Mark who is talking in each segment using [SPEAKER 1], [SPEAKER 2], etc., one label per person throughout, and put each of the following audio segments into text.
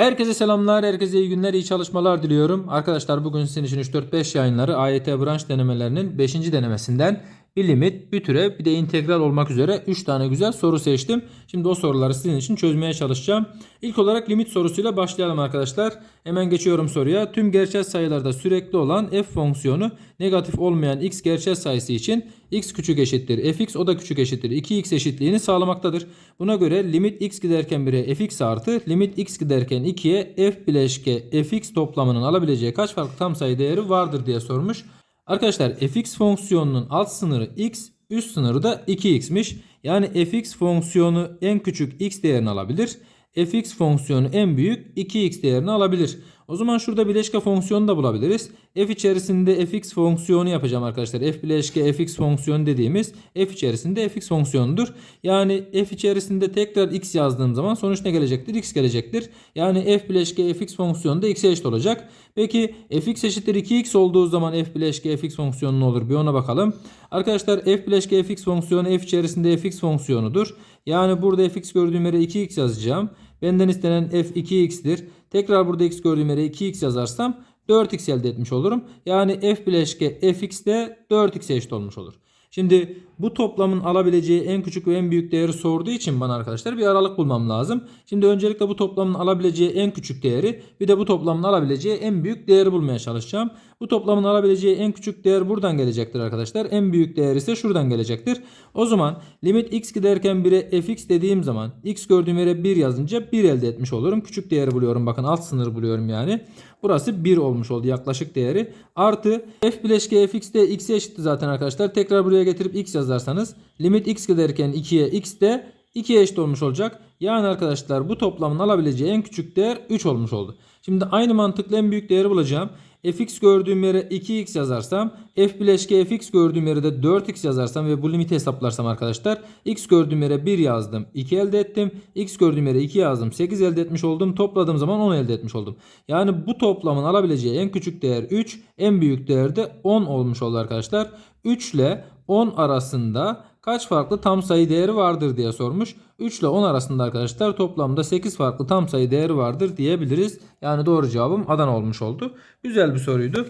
[SPEAKER 1] Herkese selamlar, herkese iyi günler, iyi çalışmalar diliyorum. Arkadaşlar bugün sizin için 3-4-5 yayınları AYT branş denemelerinin 5. denemesinden bir limit, bir türev, bir de integral olmak üzere 3 tane güzel soru seçtim. Şimdi o soruları sizin için çözmeye çalışacağım. İlk olarak limit sorusuyla başlayalım arkadaşlar. Hemen geçiyorum soruya. Tüm gerçel sayılarda sürekli olan f fonksiyonu negatif olmayan x gerçel sayısı için x küçük eşittir fx o da küçük eşittir 2x eşitliğini sağlamaktadır. Buna göre limit x giderken 1'e fx artı limit x giderken 2'ye f bileşke fx toplamının alabileceği kaç farklı tam sayı değeri vardır diye sormuş. Arkadaşlar fx fonksiyonunun alt sınırı x, üst sınırı da 2x'miş. Yani fx fonksiyonu en küçük x değerini alabilir. fx fonksiyonu en büyük 2x değerini alabilir. O zaman şurada bileşke fonksiyonu da bulabiliriz. f içerisinde fx fonksiyonu yapacağım arkadaşlar. f bileşke fx fonksiyonu dediğimiz f içerisinde fx fonksiyonudur. Yani f içerisinde tekrar x yazdığım zaman sonuç ne gelecektir? x gelecektir. Yani f bileşke fx fonksiyonu da x'e eşit olacak. Peki fx eşittir 2x olduğu zaman f bileşke fx fonksiyonu ne olur? Bir ona bakalım. Arkadaşlar f bileşke fx fonksiyonu f içerisinde fx fonksiyonudur. Yani burada fx gördüğüm yere 2x yazacağım. Benden istenen f 2x'tir. Tekrar burada x gördüğüm yere 2x yazarsam 4x elde etmiş olurum. Yani f bileşke fx de 4x'e eşit olmuş olur. Şimdi bu toplamın alabileceği en küçük ve en büyük değeri sorduğu için bana arkadaşlar bir aralık bulmam lazım. Şimdi öncelikle bu toplamın alabileceği en küçük değeri bir de bu toplamın alabileceği en büyük değeri bulmaya çalışacağım. Bu toplamın alabileceği en küçük değer buradan gelecektir arkadaşlar. En büyük değer ise şuradan gelecektir. O zaman limit x giderken 1'e fx dediğim zaman x gördüğüm yere 1 yazınca 1 elde etmiş olurum. Küçük değeri buluyorum. Bakın alt sınır buluyorum yani. Burası 1 olmuş oldu yaklaşık değeri. Artı f bileşke fx de x'e eşitti zaten arkadaşlar. Tekrar buraya getirip x yazarsanız limit x giderken 2'ye x de 2'ye eşit olmuş olacak. Yani arkadaşlar bu toplamın alabileceği en küçük değer 3 olmuş oldu. Şimdi aynı mantıkla en büyük değeri bulacağım. fx gördüğüm yere 2x yazarsam f bileşke fx gördüğüm yere de 4x yazarsam ve bu limiti hesaplarsam arkadaşlar x gördüğüm yere 1 yazdım 2 elde ettim. x gördüğüm yere 2 yazdım 8 elde etmiş oldum. Topladığım zaman 10 elde etmiş oldum. Yani bu toplamın alabileceği en küçük değer 3 en büyük değer de 10 olmuş oldu arkadaşlar. 3 ile 10 arasında kaç farklı tam sayı değeri vardır diye sormuş. 3 ile 10 arasında arkadaşlar toplamda 8 farklı tam sayı değeri vardır diyebiliriz. Yani doğru cevabım Adana olmuş oldu. Güzel bir soruydu.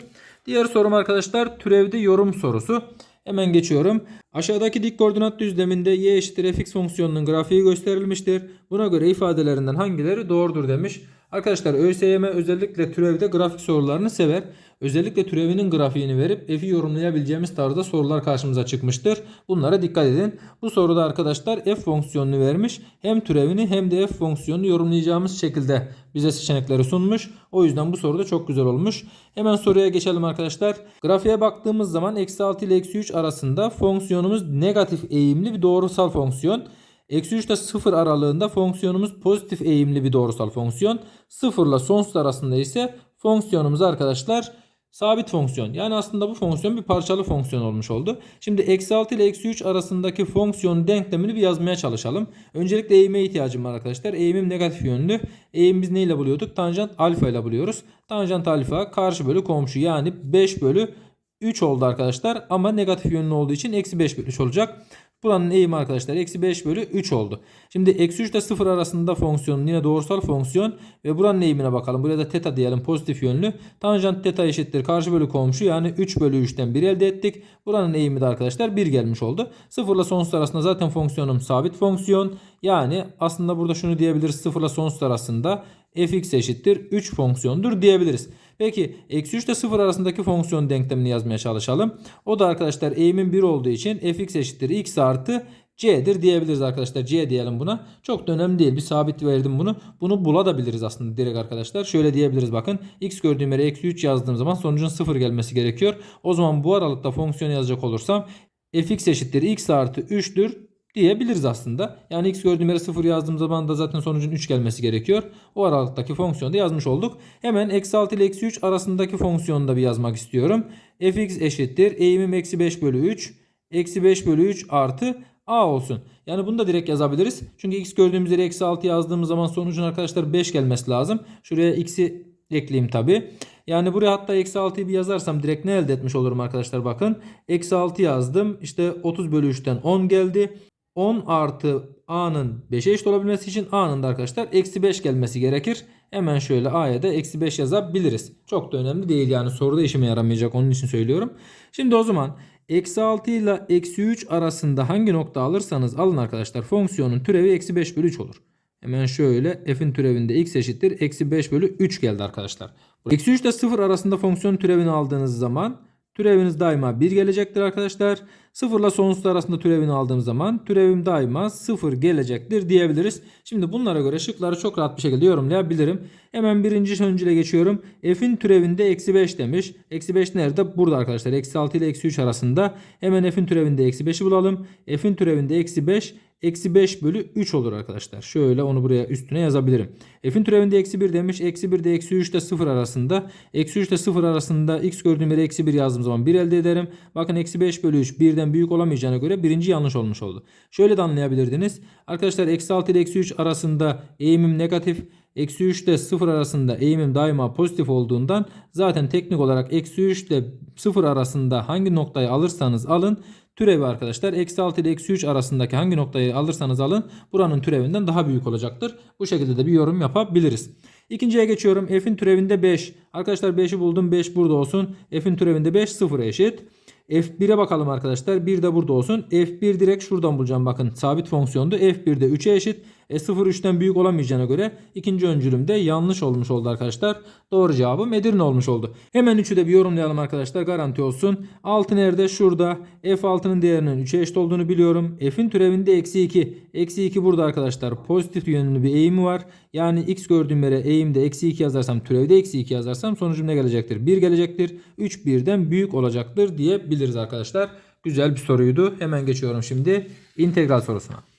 [SPEAKER 1] Diğer sorum arkadaşlar türevde yorum sorusu. Hemen geçiyorum. Aşağıdaki dik koordinat düzleminde y eşittir fx fonksiyonunun grafiği gösterilmiştir. Buna göre ifadelerinden hangileri doğrudur demiş. Arkadaşlar ÖSYM özellikle türevde grafik sorularını sever. Özellikle türevinin grafiğini verip f'i yorumlayabileceğimiz tarzda sorular karşımıza çıkmıştır. Bunlara dikkat edin. Bu soruda arkadaşlar f fonksiyonunu vermiş. Hem türevini hem de f fonksiyonunu yorumlayacağımız şekilde bize seçenekleri sunmuş. O yüzden bu soru da çok güzel olmuş. Hemen soruya geçelim arkadaşlar. Grafiğe baktığımız zaman eksi 6 ile eksi 3 arasında fonksiyonumuz negatif eğimli bir doğrusal fonksiyon. Eksi 3 ile 0 aralığında fonksiyonumuz pozitif eğimli bir doğrusal fonksiyon. 0 ile sonsuz arasında ise fonksiyonumuz arkadaşlar sabit fonksiyon. Yani aslında bu fonksiyon bir parçalı fonksiyon olmuş oldu. Şimdi eksi 6 ile eksi 3 arasındaki fonksiyon denklemini bir yazmaya çalışalım. Öncelikle eğime ihtiyacım var arkadaşlar. Eğimim negatif yönlü. Eğim biz neyle buluyorduk? Tanjant alfa ile buluyoruz. Tanjant alfa karşı bölü komşu yani 5 bölü 3 oldu arkadaşlar. Ama negatif yönlü olduğu için eksi 5 bölü 3 olacak. Buranın eğimi arkadaşlar eksi 5 bölü 3 oldu. Şimdi eksi 3 ile 0 arasında fonksiyon yine doğrusal fonksiyon ve buranın eğimine bakalım. Buraya da teta diyelim pozitif yönlü. Tanjant teta eşittir karşı bölü komşu yani 3 bölü 3'ten 1 elde ettik. Buranın eğimi de arkadaşlar 1 gelmiş oldu. 0 ile sonsuz arasında zaten fonksiyonum sabit fonksiyon. Yani aslında burada şunu diyebiliriz 0 ile sonsuz arasında fx eşittir 3 fonksiyondur diyebiliriz. Peki eksi 3 ile 0 arasındaki fonksiyon denklemini yazmaya çalışalım. O da arkadaşlar eğimin 1 olduğu için fx eşittir x artı c'dir diyebiliriz arkadaşlar. c diyelim buna. Çok da önemli değil. Bir sabit verdim bunu. Bunu bulabiliriz aslında direkt arkadaşlar. Şöyle diyebiliriz bakın. x gördüğüm yere eksi 3 yazdığım zaman sonucun 0 gelmesi gerekiyor. O zaman bu aralıkta fonksiyon yazacak olursam fx eşittir x artı 3'tür diyebiliriz aslında. Yani x gördüğüm yere 0 yazdığım zaman da zaten sonucun 3 gelmesi gerekiyor. O aralıktaki fonksiyonu da yazmış olduk. Hemen eksi 6 ile eksi 3 arasındaki fonksiyonu da bir yazmak istiyorum. fx eşittir. Eğimim eksi 5 bölü 3. Eksi 5 bölü 3 artı a olsun. Yani bunu da direkt yazabiliriz. Çünkü x gördüğümüz yere eksi 6 yazdığımız zaman sonucun arkadaşlar 5 gelmesi lazım. Şuraya x'i ekleyeyim tabi. Yani buraya hatta eksi 6'yı bir yazarsam direkt ne elde etmiş olurum arkadaşlar bakın. Eksi 6 yazdım. İşte 30 bölü 3'ten 10 geldi. 10 artı a'nın 5'e eşit olabilmesi için a'nın da arkadaşlar eksi 5 gelmesi gerekir. Hemen şöyle a'ya da eksi 5 yazabiliriz. Çok da önemli değil yani soruda işime yaramayacak onun için söylüyorum. Şimdi o zaman eksi 6 ile eksi 3 arasında hangi nokta alırsanız alın arkadaşlar fonksiyonun türevi eksi 5 bölü 3 olur. Hemen şöyle f'in türevinde x eşittir. Eksi 5 bölü 3 geldi arkadaşlar. Eksi 3 ile 0 arasında fonksiyon türevini aldığınız zaman türeviniz daima 1 gelecektir arkadaşlar. 0 ile sonsuz arasında türevini aldığım zaman türevim daima 0 gelecektir diyebiliriz. Şimdi bunlara göre şıkları çok rahat bir şekilde yorumlayabilirim. Hemen birinci sonucuyla geçiyorum. F'in türevinde eksi 5 demiş. Eksi 5 nerede? Burada arkadaşlar. Eksi 6 ile eksi 3 arasında. Hemen F'in türevinde eksi 5'i bulalım. F'in türevinde eksi 5 eksi 5 bölü 3 olur arkadaşlar. Şöyle onu buraya üstüne yazabilirim. F'in türevinde eksi 1 demiş. Eksi 1 de eksi 3 ile 0 arasında. Eksi 3 ile 0 arasında x gördüğüm yere eksi 1 yazdığım zaman 1 elde ederim. Bakın eksi 5 bölü 3 birden büyük olamayacağına göre birinci yanlış olmuş oldu. Şöyle de anlayabilirdiniz. Arkadaşlar eksi 6 ile eksi 3 arasında eğimim negatif. Eksi 3 ile 0 arasında eğimim daima pozitif olduğundan zaten teknik olarak eksi 3 ile 0 arasında hangi noktayı alırsanız alın Türevi arkadaşlar eksi 6 ile eksi 3 arasındaki hangi noktayı alırsanız alın buranın türevinden daha büyük olacaktır. Bu şekilde de bir yorum yapabiliriz. İkinciye geçiyorum. F'in türevinde 5. Arkadaşlar 5'i buldum. 5 burada olsun. F'in türevinde 5 0 eşit. F1'e bakalım arkadaşlar. 1 de burada olsun. F1 direkt şuradan bulacağım. Bakın sabit fonksiyondu. F1 de 3'e eşit. E 0 3'ten büyük olamayacağına göre ikinci öncülümde yanlış olmuş oldu arkadaşlar. Doğru cevabım Edirne olmuş oldu. Hemen 3'ü de bir yorumlayalım arkadaşlar. Garanti olsun. 6 nerede? Şurada. F6'nın değerinin 3'e eşit olduğunu biliyorum. F'in türevinde eksi 2. Eksi 2 burada arkadaşlar. Pozitif yönlü bir eğimi var. Yani x gördüğüm yere eğimde eksi 2 yazarsam türevde eksi 2 yazarsam sonucum ne gelecektir? 1 gelecektir. 3 birden büyük olacaktır diyebiliriz arkadaşlar. Güzel bir soruydu. Hemen geçiyorum şimdi integral sorusuna.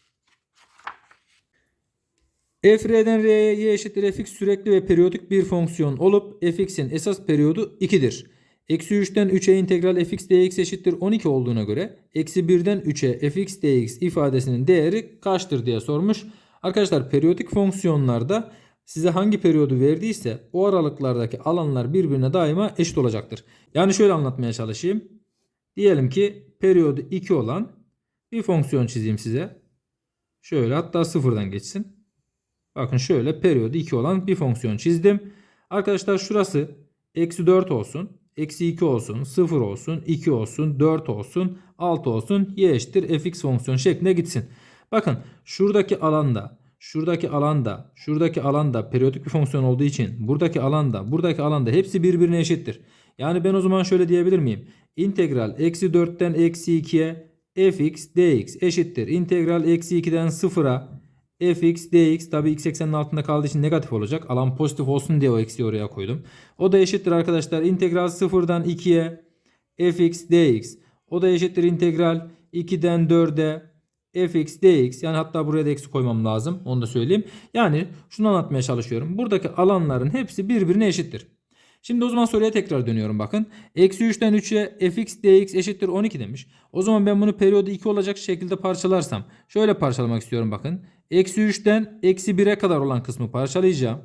[SPEAKER 1] F r'den r'ye y eşittir fx sürekli ve periyodik bir fonksiyon olup fx'in esas periyodu 2'dir. Eksi 3'ten 3'e integral fx dx eşittir 12 olduğuna göre eksi 1'den 3'e fx dx ifadesinin değeri kaçtır diye sormuş. Arkadaşlar periyodik fonksiyonlarda size hangi periyodu verdiyse o aralıklardaki alanlar birbirine daima eşit olacaktır. Yani şöyle anlatmaya çalışayım. Diyelim ki periyodu 2 olan bir fonksiyon çizeyim size. Şöyle hatta sıfırdan geçsin. Bakın şöyle periyodu 2 olan bir fonksiyon çizdim. Arkadaşlar şurası eksi 4 olsun. Eksi 2 olsun. 0 olsun. 2 olsun. 4 olsun. 6 olsun. Y eşittir fx fonksiyon şeklinde gitsin. Bakın şuradaki alanda şuradaki alanda şuradaki alanda periyodik bir fonksiyon olduğu için buradaki alanda buradaki alanda hepsi birbirine eşittir. Yani ben o zaman şöyle diyebilir miyim? İntegral eksi 4'ten eksi 2'ye fx dx eşittir. İntegral eksi 2'den 0'a fx dx tabi x eksenin altında kaldığı için negatif olacak. Alan pozitif olsun diye o eksiği oraya koydum. O da eşittir arkadaşlar. İntegral 0'dan 2'ye fx dx. O da eşittir integral 2'den 4'e fx dx yani hatta buraya da eksi koymam lazım onu da söyleyeyim. Yani şunu anlatmaya çalışıyorum. Buradaki alanların hepsi birbirine eşittir. Şimdi o zaman soruya tekrar dönüyorum bakın. Eksi 3'ten 3'e fx dx eşittir 12 demiş. O zaman ben bunu periyodu 2 olacak şekilde parçalarsam. Şöyle parçalamak istiyorum bakın. Eksi 3'ten eksi 1'e kadar olan kısmı parçalayacağım.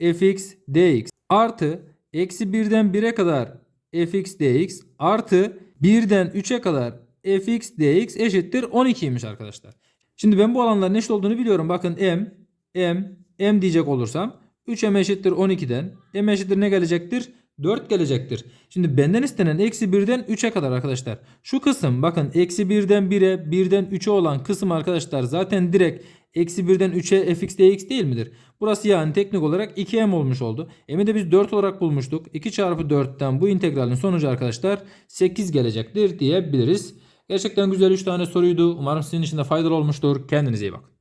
[SPEAKER 1] fx dx artı eksi 1'den 1'e kadar fx dx artı 1'den 3'e kadar fx dx eşittir 12'ymiş arkadaşlar. Şimdi ben bu alanların eşit olduğunu biliyorum. Bakın m, m, m diyecek olursam 3m eşittir 12'den. m eşittir ne gelecektir? 4 gelecektir. Şimdi benden istenen eksi 1'den 3'e kadar arkadaşlar. Şu kısım bakın eksi 1'den 1'e 1'den 3'e olan kısım arkadaşlar zaten direkt eksi 1'den 3'e fx dx değil midir? Burası yani teknik olarak 2m olmuş oldu. m'i de biz 4 olarak bulmuştuk. 2 çarpı 4'ten bu integralin sonucu arkadaşlar 8 gelecektir diyebiliriz. Gerçekten güzel 3 tane soruydu. Umarım sizin için de faydalı olmuştur. Kendinize iyi bakın.